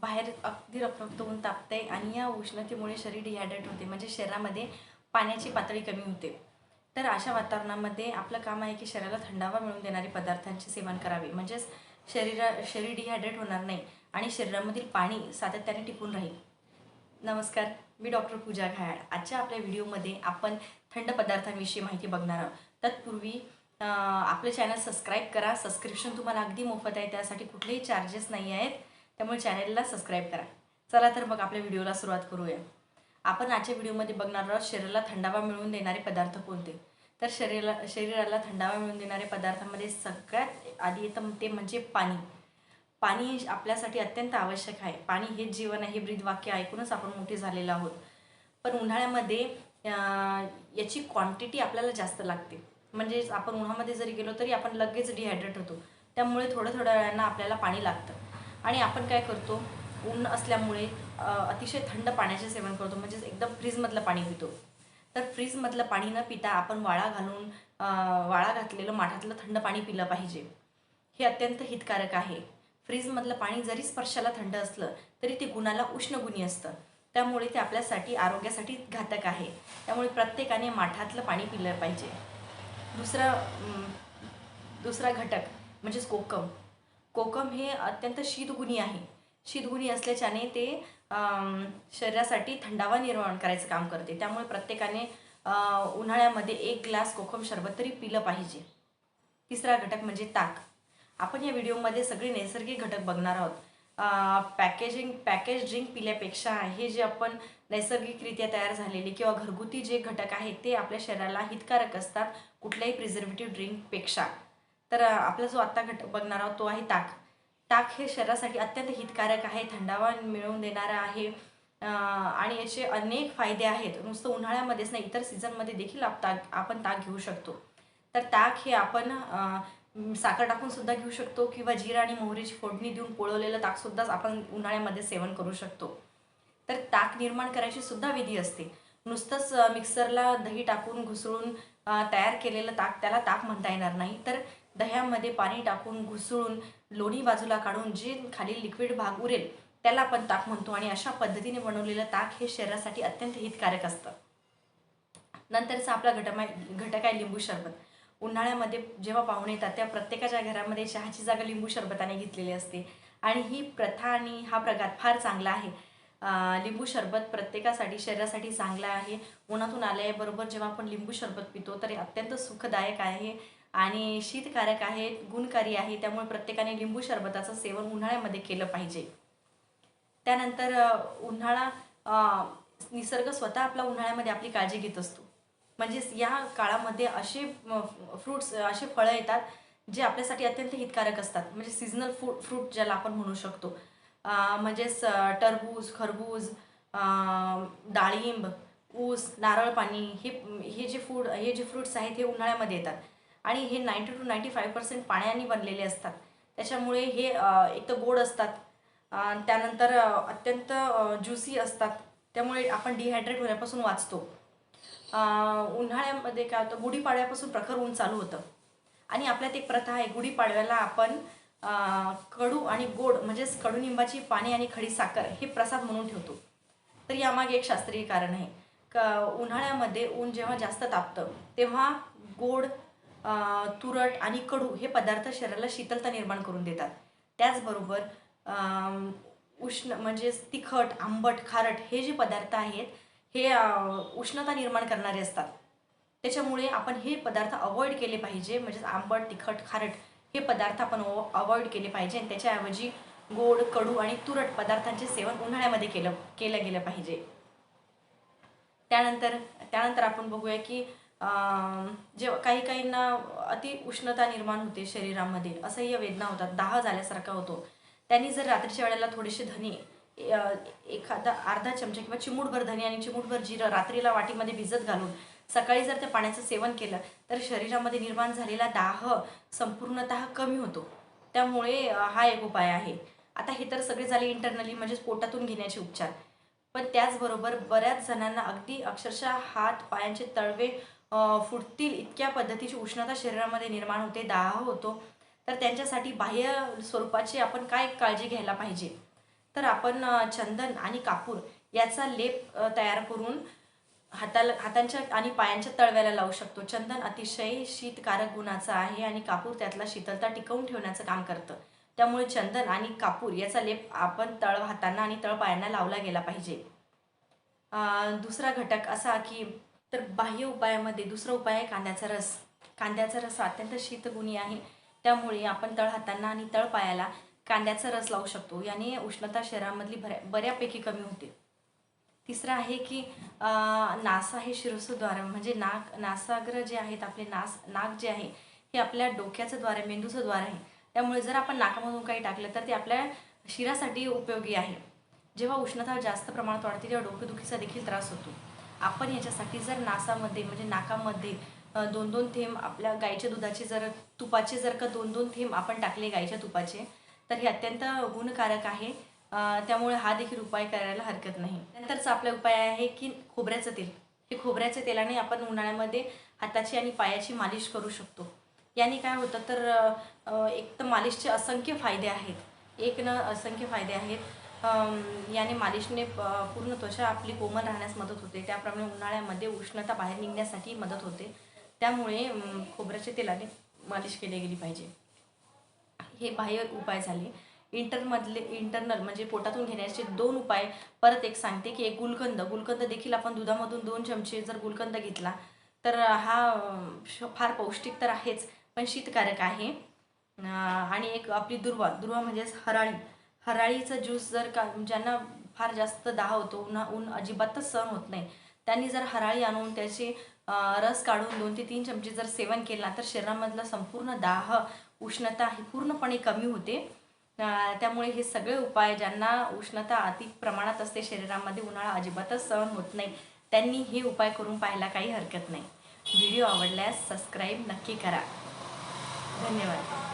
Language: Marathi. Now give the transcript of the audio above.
बाहेर अगदी रखरखत ऊन तापते आणि या उष्णतेमुळे शरीर डिहायड्रेट होते. म्हणजे शरीरामध्ये पाण्याची पातळी कमी होते. तर अशा वातावरणामध्ये आपलं काम आहे की शरीराला थंडावा मिळून देणारे पदार्थांचे सेवन करावे. म्हणजेच शरीरा शरीर डिहायड्रेट होणार नाही आणि शरीरामधील पाणी सातत्याने टिकून राहील. नमस्कार मी डॉक्टर पूजा घायाळ. आजच्या आपल्या व्हिडिओमध्ये आपण थंड पदार्थांविषयी माहिती बघणार आहोत. तत्पूर्वी आपलं चॅनल सबस्क्राईब करा. सबस्क्रिप्शन तुम्हाला अगदी मोफत आहे. त्यासाठी कुठलेही चार्जेस नाही आहेत. त्यामुळे चॅनलला सबस्क्राईब करा. चला तर मग आपल्या व्हिडिओला सुरुवात करूया. आपण आजच्या व्हिडिओमध्ये बघणार आहोत शरीराला थंडावा मिळवून देणारे पदार्थ कोणते? तर शरीराला शरीराला थंडावा मिळवून देणारे पदार्थामध्ये सगळ्यात आधी येतं ते म्हणजे पाणी. पाणी आपल्यासाठी अत्यंत आवश्यक आहे. पाणी हेच जीवन आहे हे ब्रीद वाक्य ऐकूनच आपण मोठे झालेलो आहोत. पण उन्हाळ्यामध्ये याची क्वांटिटी आपल्याला जास्त लागते. म्हणजेच आपण उन्हामध्ये जरी गेलो तरी आपण लगेच डिहायड्रेट होतो. त्यामुळे थोडं थोड्या वेळानं आपल्याला पाणी लागतं. आणि आपण काय करतो? ऊन असल्यामुळे अतिशय थंड पाण्याचे सेवन करतो. म्हणजेच एकदम फ्रीजमधलं पाणी पितो. तर फ्रीजमधलं पाणी न पिता आपण वाळा घालून वाळा घातलेलं माठातलं थंड पाणी पिलं पाहिजे. हे अत्यंत हितकारक आहे. फ्रीजमधलं पाणी जरी स्पर्शाला थंड असलं तरी ते गुणाला उष्णगुणी असतं. त्यामुळे ते आपल्यासाठी आरोग्यासाठी घातक आहे. त्यामुळे प्रत्येकाने माठातलं पाणी पिलं पाहिजे. दुसरा दुसरा घटक म्हणजेच कोकम. कोकम हे अत्यंत शीतगुणी आहे. शीतगुणी असल्याच्याने ते शरीरासाठी थंडावा निर्माण करायचं काम करते. त्यामुळे प्रत्येकाने उन्हाळ्यामध्ये एक ग्लास कोकम सरबत तरी पिलं पाहिजे. तिसरा घटक म्हणजे ताक. आपण या व्हिडिओमध्ये सगळे नैसर्गिक घटक बघणार आहोत. पॅकेजिंग पॅकेज ड्रिंक पिल्यापेक्षा हे जे आपण नैसर्गिकरित्या तयार झालेले किंवा घरगुती जे घटक आहेत ते आपल्या शरीराला हितकारक असतात कुठल्याही प्रिझर्वेटिव्ह ड्रिंकपेक्षा. तर आपला जो आत्ता घट बघणार आहोत तो आहे ताक. ताक हे शरीरासाठी अत्यंत हितकारक आहे थंडावा मिळवून देणारा आहे आणि याचे अनेक फायदे आहेत. नुसतं उन्हाळ्यामध्येच नाही इतर सीझनमध्ये देखील आप ताक आपण ताक घेऊ शकतो. तर ताक हे आपण साखर टाकून सुद्धा घेऊ शकतो किंवा जिरा आणि मोहरीची फोडणी देऊन पोळवलेलं ताकसुद्धा आपण उन्हाळ्यामध्ये सेवन करू शकतो. तर ताक निर्माण करायची सुद्धा विधी असते. नुसतंच मिक्सरला दही टाकून घुसळून तयार केलेलं ताक त्याला ताक म्हणता येणार नाही. तर दह्यामध्ये पाणी टाकून घुसळून लोणी बाजूला काढून जे खाली लिक्विड भाग उरेल त्याला आपण ताक म्हणतो. आणि अशा पद्धतीने बनवलेलं ताक हे शरीरासाठी अत्यंत हितकारक असतं. नंतरचा आपला घटमाय घटक आहे लिंबू सरबत उन्हाळ्यामध्ये जेव्हा पाहुणे येतात त्या प्रत्येकाच्या घरामध्ये चहाची जागा लिंबू सरबताने घेतलेली असते. आणि ही प्रथा आणि हा प्रघात फार चांगला आहे. लिंबू सरबत प्रत्येकासाठी शरीरासाठी चांगला आहे. उन्हातून आल्याबरोबर जेव्हा आपण लिंबू सरबत पितो तर हे अत्यंत सुखदायक आहे. आणि शीतकारक आहे गुणकारी आहे त्यामुळे प्रत्येकाने लिंबू सरबताचं सेवन उन्हाळ्यामध्ये केलं पाहिजे. त्यानंतर उन्हाळा निसर्ग स्वतः आपला उन्हाळ्यामध्ये आपली काळजी घेत असतो. म्हणजेच या काळामध्ये असे फ्रूट्स असे फळं येतात जे आपल्यासाठी अत्यंत हितकारक असतात. म्हणजे सीझनल फूड फ्रूट ज्याला आपण म्हणू शकतो. म्हणजेच टरबूज खरबूज डाळिंब ऊस नारळ पाणी हे हे जे फूड हे जे फ्रूट्स आहेत हे उन्हाळ्यामध्ये येतात. आणि हे ninety two ninety five percent पाण्याने बनलेले असतात. त्याच्यामुळे हे एक तर गोड असतात त्यानंतर अत्यंत ज्युसी असतात. त्यामुळे आपण डिहायड्रेट होण्यापासून वाचतो. उन्हाळ्यामध्ये काय होतं गुढीपाडव्यापासून प्रखर ऊन चालू होतं. आणि आपल्यात एक प्रथा आहे गुढीपाडव्याला आपण कडू आणि गोड म्हणजेच कडुनिंबाची पाणी आणि खडी साखर हे प्रसाद म्हणून ठेवतो. तर यामागे एक शास्त्रीय कारण आहे. क उन्हाळ्यामध्ये ऊन जेव्हा जास्त तापतं तेव्हा गोड तुरट आणि कडू हे पदार्थ शरीराला शीतलता निर्माण करून देतात. त्याचबरोबर उष्ण म्हणजेच तिखट आंबट खारट हे जे पदार्थ आहेत हे उष्णता निर्माण करणारे असतात. त्याच्यामुळे आपण हे पदार्थ अवॉइड केले पाहिजे. म्हणजेच आंबट तिखट खारट हे पदार्थ आपण अवॉइड केले पाहिजे. आणि त्याच्याऐवजी गोड कडू आणि तुरट पदार्थांचे सेवन उन्हाळ्यामध्ये केलं केलं गेलं पाहिजे. त्यानंतर त्यानंतर आपण बघूया की जे जेव्हा काही काहींना अति उष्णता निर्माण होते शरीरामध्ये असह्य वेदना होतात. दाह झाल्यासारखा होतो. त्यांनी जर रात्रीच्या वेळेला थोडेसे धने एखादा अर्धा चमचा किंवा चिमूटभर धने आणि चिमूटभर जिरं रात्रीला वाटीमध्ये भिजत घालून सकाळी जर त्या पाण्याचं सेवन केलं तर शरीरामध्ये निर्माण झालेला दाह संपूर्णतः कमी होतो. त्यामुळे हा एक उपाय आहे. आता हे तर सगळे झाले इंटरनली म्हणजेच पोटातून घेण्याचे उपचार. पण त्याचबरोबर बऱ्याच जणांना अगदी अक्षरशः हात पायांचे तळवे फुटतील इतक्या पद्धतीची उष्णता शरीरामध्ये निर्माण होते दाह होतो. तर त्यांच्यासाठी बाह्य स्वरूपाची आपण काय काळजी घ्यायला पाहिजे? तर आपण चंदन आणि कापूर याचा लेप तयार करून हाताला हातांच्या आणि पायांच्या तळव्याला लावू शकतो. चंदन अतिशय शीतकारक गुणाचं आहे आणि कापूर त्यातला शीतलता टिकवून ठेवण्याचं काम करतं. त्यामुळे चंदन आणि कापूर याचा लेप आपण तळ हातांना आणि तळ पायांना लावला गेला पाहिजे. दुसरा घटक असा की तर बाह्य उपायामध्ये दुसरा उपाय आहे कांद्याचा रस. कांद्याचा रस अत्यंत शीतगुणी आहे. त्यामुळे आपण तळ हातांना आणि तळ पायाला कांद्याचा रस लावू शकतो. याने उष्णता शरीरामधली बऱ्या बऱ्यापैकी कमी होते. तिसरं आहे की नास नासा हे शिरसद्वार. म्हणजे नाक नासाग्र जे आहेत आपले नास नाक जे आहे हे आपल्या डोक्याचं द्वार आहे मेंदूचं द्वार आहे. त्यामुळे जर आपण नाकामधून काही टाकलं तर ते आपल्या शिरासाठी उपयोगी आहे. जेव्हा उष्णता जास्त प्रमाणात वाढते तेव्हा डोकेदुखीचा देखील त्रास होतो. आपण याच्यासाठी जर नासामध्ये म्हणजे नाकामध्ये दोन दोन थेंब आपल्या गाईच्या दुधाचे जर तुपाचे जर का दोन दोन थेंब आपण टाकले गाईच्या तुपाचे तर हे अत्यंत गुणकारक आहे. त्यामुळे हा देखील उपाय करायला हरकत नाही. नंतरचा आपला उपाय आहे की खोबऱ्याचं तेल. हे खोबऱ्याच्या तेलाने आपण उन्हाळ्यामध्ये हाताची आणि पायाची मालिश करू शकतो. याने काय होतं तर एक तर मालिशचे असंख्य फायदे आहेत. एक न असंख्य फायदे आहेत. याने मालिशने प- पूर्ण त्वचा आपली कोमल राहण्यास मदत होते. त्याप्रमाणे उन्हाळ्यामध्ये उष्णता बाहेर निघण्यासाठी मदत होते. त्यामुळे खोबऱ्याच्या तेलाने मालिश केली गेली पाहिजे. हे बाह्य उपाय झाले. इंटरमधले इंटरनल म्हणजे पोटातून घेण्याचे दोन उपाय. परत एक सांगते की एक गुलकंद. गुलकंद देखील आपण दुधामधून दोन चमचे जर गुलकंद घेतला तर हा श- फार पौष्टिक तर आहेच पण शीतकारक आहे. आणि एक आपली दुर्वा. दुर्वा म्हणजेच हराळी. हराळीचं ज्यूस जर का ज्यांना फार जास्त दाह होतो उन्हा ऊन अजिबातच सहन होत नाही त्यांनी जर हराळी आणून त्याचे रस काढून दोन ते तीन चमचे जर सेवन केला तर शरीरामधला संपूर्ण दाह उष्णता ही पूर्णपणे कमी होते. त्यामुळे हे सगळे उपाय ज्यांना उष्णता अति प्रमाणात असते शरीरामध्ये उन्हाळा अजिबातच सहन होत नाही त्यांनी हे उपाय करून पाहायला काही हरकत नाही. व्हिडिओ आवडल्यास सबस्क्राईब नक्की करा. धन्यवाद.